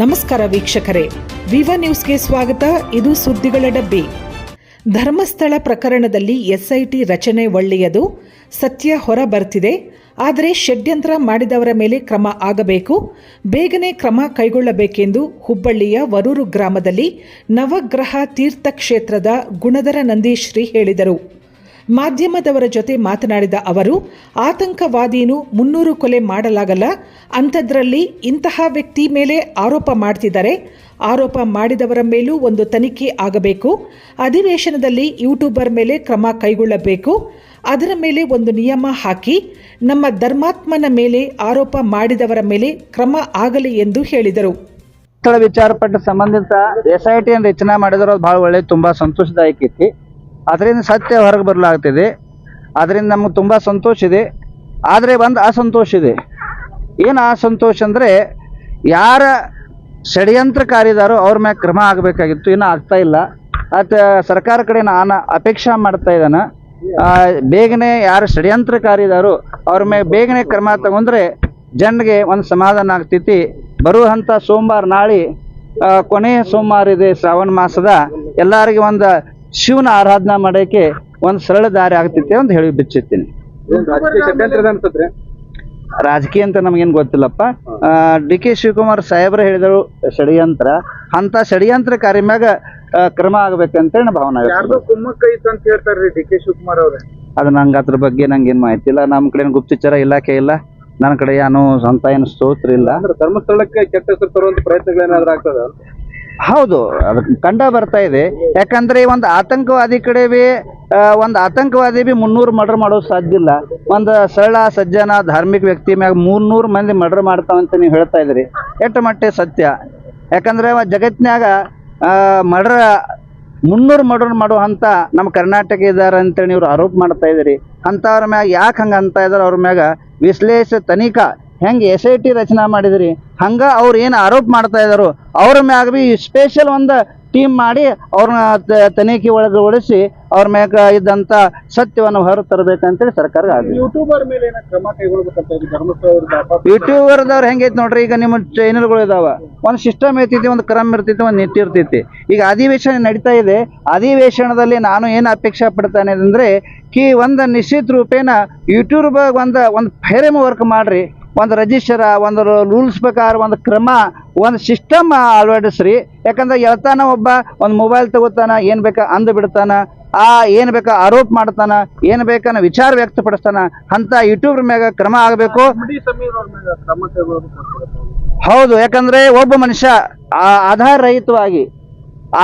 ನಮಸ್ಕಾರ ವೀಕ್ಷಕರೇ. ವಿವ ನ್ಯೂಸ್ಗೆ ಸ್ವಾಗತ. ಇದು ಸುದ್ದಿಗಳ ಡಬ್ಬಿ. ಧರ್ಮಸ್ಥಳ ಪ್ರಕರಣದಲ್ಲಿ ಎಸ್ಐಟಿ ರಚನೆ ಒಳ್ಳೆಯದು. ಸತ್ಯ ಹೊರ ಬರ್ತಿದೆ ಆದರೆ ಷಡ್ಯಂತ್ರ ಮಾಡಿದವರ ಮೇಲೆ ಕ್ರಮ ಆಗಬೇಕು. ಬೇಗನೆ ಕ್ರಮ ಕೈಗೊಳ್ಳಬೇಕೆಂದು ಹುಬ್ಬಳ್ಳಿಯ ವರೂರು ಗ್ರಾಮದಲ್ಲಿ ನವಗ್ರಹ ತೀರ್ಥಕ್ಷೇತ್ರದ ಗುಣಧರ ನಂದೀಶ್ರೀ ಹೇಳಿದರು. ಮಾಧ್ಯಮದವರ ಜೊತೆ ಮಾತನಾಡಿದ ಅವರು ಆತಂಕವಾದೀನು ಮುನ್ನೂರು ಕೊಲೆ ಮಾಡಲಾಗಲ್ಲ. ಅಂಥದ್ರಲ್ಲಿ ಇಂತಹ ವ್ಯಕ್ತಿ ಮೇಲೆ ಆರೋಪ ಮಾಡ್ತಿದ್ದಾರೆ. ಆರೋಪ ಮಾಡಿದವರ ಮೇಲೂ ಒಂದು ತನಿಖೆ ಆಗಬೇಕು. ಅಧಿವೇಶನದಲ್ಲಿ ಯೂಟ್ಯೂಬರ್ ಮೇಲೆ ಕ್ರಮ ಕೈಗೊಳ್ಳಬೇಕು. ಅದರ ಮೇಲೆ ಒಂದು ನಿಯಮ ಹಾಕಿ, ನಮ್ಮ ಧರ್ಮಾತ್ಮನ ಮೇಲೆ ಆರೋಪ ಮಾಡಿದವರ ಮೇಲೆ ಕ್ರಮ ಆಗಲಿ ಎಂದು ಹೇಳಿದರು. ವಿಚಾರಪಟ್ಟ ಸಂಬಂಧಿತ ಎಸ್ ಐ ಟಿಯನ್ನು ರಚನೆ ಮಾಡಿದ್ರೆ. ಅದು ಭಾಳ ಒಳ್ಳೆ, ತುಂಬಾ ಸಂತೋಷದಾಯಕ ಐತಿ ಅದರಿಂದ ಸತ್ಯ ಹೊರಗೆ ಬರಲಾಗ್ತಿದೆ. ಅದರಿಂದ ನಮ್ಗೆ ತುಂಬ ಸಂತೋಷ ಇದೆ. ಆದರೆ ಒಂದು ಅಸಂತೋಷ ಇದೆ. ಏನು ಅಸಂತೋಷ ಅಂದರೆ ಯಾರ ಷಡ್ಯಂತ್ರಕಾರಿದಾರೋ ಅವ್ರ ಮ್ಯಾಗ ಕ್ರಮ ಆಗಬೇಕಾಗಿತ್ತು. ಇನ್ನು ಆಗ್ತಾ ಇಲ್ಲ. ಅದು ಸರ್ಕಾರ ಕಡೆ ನಾನು ಅಪೇಕ್ಷೆ ಮಾಡ್ತಾ ಇದ್ದಾನೆ ಬೇಗನೆ ಯಾರು ಷಡ್ಯಂತ್ರಕಾರಿದಾರೋ ಅವ್ರ ಮ್ಯಾಗ ಬೇಗನೆ ಕ್ರಮ ತಗೊಂಡ್ರೆ ಜನರಿಗೆ ಒಂದು ಸಮಾಧಾನ ಆಗ್ತೈತಿ. ಬರುವಂಥ ಸೋಮವಾರ ನಾಳೆ ಕೊನೆಯ ಸೋಮವಾರ ಇದೆ ಶ್ರಾವಣ ಮಾಸದ. ಎಲ್ಲರಿಗೆ ಒಂದು ಶಿವನ ಆರಾಧನಾ ಮಾಡೋಕ್ಕೆ ಒಂದು ಸರಳ ದಾರಿ ಆಗ್ತೈತೆ ಅಂತ ಹೇಳಿ ಬಿಚ್ಚಿರ್ತೀನಿ. ರಾಜಕೀಯ ಅಂತ ನಮಗೇನು ಗೊತ್ತಿಲ್ಲಪ್ಪ. ಡಿ ಕೆ ಶಿವಕುಮಾರ್ ಸಾಹೇಬ್ರು ಹೇಳಿದರು ಷಡ್ಯಂತ್ರ. ಅಂತ ಷಡ್ಯಂತ್ರಕಾರಿ ಮ್ಯಾಗ ಕ್ರಮ ಆಗ್ಬೇಕಂತೇಳಿ ಭಾವನೆ ಕುಮ್ಮಕ್ಕ ಐತೆ ಅಂತ ಹೇಳ್ತಾರ್ರಿ ಡಿ ಕೆ ಶಿವಕುಮಾರ್ ಅವ್ರೆ. ಅದು ನಂಗೆ ಅದ್ರ ಬಗ್ಗೆ ನಂಗೆ ಏನು ಮಾಹಿತಿ ಇಲ್ಲ. ನಮ್ಮ ಕಡೆ ಗುಪ್ತಚರ ಇಲಾಖೆ ಇಲ್ಲ. ನನ್ನ ಕಡೆ ಏನು ಸ್ವಂತ ಏನು ಸ್ತೋತ್ರ ಇಲ್ಲ. ಅಂದ್ರೆ ಧರ್ಮಸ್ಥಳಕ್ಕೆ ಕೆಟ್ಟ ಪ್ರಯತ್ನಗಳೇನಾದ್ರೂ ಆಗ್ತದ? ಹೌದು, ಅದು ಕಂಡ ಬರ್ತಾ ಇದೆ. ಯಾಕಂದ್ರೆ ಒಂದು ಆತಂಕವಾದಿ ಕಡೆ ಬಿ ಒಂದು ಆತಂಕವಾದಿ ಬಿ ಮುನ್ನೂರು ಮರ್ಡರ್ ಮಾಡೋದು ಸಾಧ್ಯ ಇಲ್ಲ. ಒಂದು ಸರಳ, ಸಜ್ಜನ, ಧಾರ್ಮಿಕ ವ್ಯಕ್ತಿ ಮ್ಯಾಗ ಮುನ್ನೂರು ಮಂದಿ ಮರ್ಡರ್ ಮಾಡ್ತಾವಂತ ನೀವು ಹೇಳ್ತಾ ಇದ್ರಿ. ಎಷ್ಟು ಮಟ್ಟೆ ಸತ್ಯ? ಯಾಕಂದ್ರೆ ಜಗತ್ತಿನಾಗ ಮರ್ಡರ್ ಮುನ್ನೂರು ಮರ್ಡರ್ ಮಾಡುವಂಥ ನಮ್ಮ ಕರ್ನಾಟಕ ಇದ್ದಾರೆ ಅಂತೇಳಿ ಇವ್ರು ಆರೋಪ ಮಾಡ್ತಾ ಇದ್ದೀರಿ ಅಂಥವ್ರ ಮ್ಯಾಗ ಯಾಕೆ ಹಂಗೆ ಅಂತ ಇದ್ದಾರೆ ಅವ್ರ ಮ್ಯಾಗ ವಿಶ್ಲೇಷ ತನಿಖಾ ಹೆಂಗೆ ಎಸ್ ಐ ಟಿ ರಚನಾ ಮಾಡಿದ್ರಿ? ಹಂಗೆ ಅವ್ರು ಏನು ಆರೋಪ ಮಾಡ್ತಾ ಇದ್ದಾರೋ ಅವ್ರ ಮ್ಯಾಗ ಭೀ ಸ್ಪೆಷಲ್ ಒಂದು ಟೀಮ್ ಮಾಡಿ ಅವ್ರನ್ನ ತನಿಖೆ ಒಳಗೊಳಿಸಿ ಅವ್ರ ಮ್ಯಾಗ ಇದ್ದಂಥ ಸತ್ಯವನ್ನು ಹೊರ ತರಬೇಕಂತೇಳಿ ಸರ್ಕಾರ ಯೂಟ್ಯೂಬರ್ ಮೇಲೆ. ಯೂಟ್ಯೂಬರ್ದವ್ರು ಹೆಂಗೈತಿ ನೋಡ್ರಿ ಈಗ ನಿಮ್ಮ ಚೈನಲ್ಗಳು ಇದಾವ. ಒಂದು ಸಿಸ್ಟಮ್ ಇರ್ತೈತಿ ಒಂದು ಕ್ರಮ ಇರ್ತೈತಿ ಒಂದು ನೀತಿ ಇರ್ತೈತಿ. ಈಗ ಅಧಿವೇಶನ ನಡೀತಾ ಇದೆ. ಅಧಿವೇಶನದಲ್ಲಿ ನಾನು ಏನು ಅಪೇಕ್ಷೆ ಪಡ್ತಾನೆ ಅಂದ್ರೆ ಕಿ ಒಂದು ನಿಶ್ಚಿತ ರೂಪೇನ ಯೂಟ್ಯೂಬ್ ಒಂದು ಒಂದು ಫೇರಮ್ ವರ್ಕ್ ಮಾಡ್ರಿ. ಒಂದು ರಜಿಸ್ಟರ್ ಒಂದು ರೂಲ್ಸ್ ಪ್ರಕಾರ ಒಂದು ಕ್ರಮ ಒಂದು ಸಿಸ್ಟಮ್ ಅಳವಡಿಸ್ರಿ. ಯಾಕಂದ್ರೆ ಎಳ್ತಾನ ಒಬ್ಬ ಒಂದು ಮೊಬೈಲ್ ತಗೋತಾನ ಏನು ಬೇಕಾ ಅಂದು ಬಿಡ್ತಾನ ಆ ಏನು ಬೇಕಾ ಆರೋಪ ಮಾಡ್ತಾನ ಏನು ಬೇಕಾನ ವಿಚಾರ ವ್ಯಕ್ತಪಡಿಸ್ತಾನ ಅಂತ ಯೂಟ್ಯೂಬ್ ಮ್ಯಾಗ ಕ್ರಮ ಆಗಬೇಕು. ಹೌದು ಯಾಕಂದ್ರೆ ಒಬ್ಬ ಮನುಷ್ಯ ಆಧಾರ ರಹಿತವಾಗಿ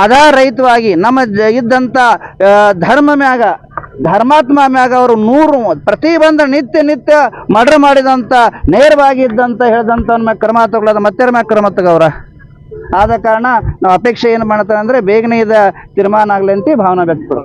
ಆಧಾರ ರಹಿತವಾಗಿ ನಮ್ಮ ಇದ್ದಂಥ ಇದ್ದಂತ ಧರ್ಮ ಮ್ಯಾಗ ಧರ್ಮಾತ್ಮ ಮ್ಯಾಗ ಅವರು ನೂರು ಪ್ರತಿಬಂಧ ನಿತ್ಯ ನಿತ್ಯ ಮರ್ಡರ್ ಮಾಡಿದಂತ ನೇರವಾಗಿ ಇದ್ದಂತ ಹೇಳಿದಂತ ಮ್ಯಾಗ ಕ್ರಮ ತಗೊಳ್ಳೋದು ಮತ್ತೆ ಮ್ಯಾಗ ಕ್ರಮ ತಗೋರ ಆದ ಕಾರಣ ನಾವು ಅಪೇಕ್ಷೆ ಏನು ಮಾಡ್ತಾರೆ ಅಂದ್ರೆ ಬೇಗನೆ ಇದ ತೀರ್ಮಾನ ಆಗಲಿ ಅಂತ ಭಾವನೆ ವ್ಯಕ್ತಪಡ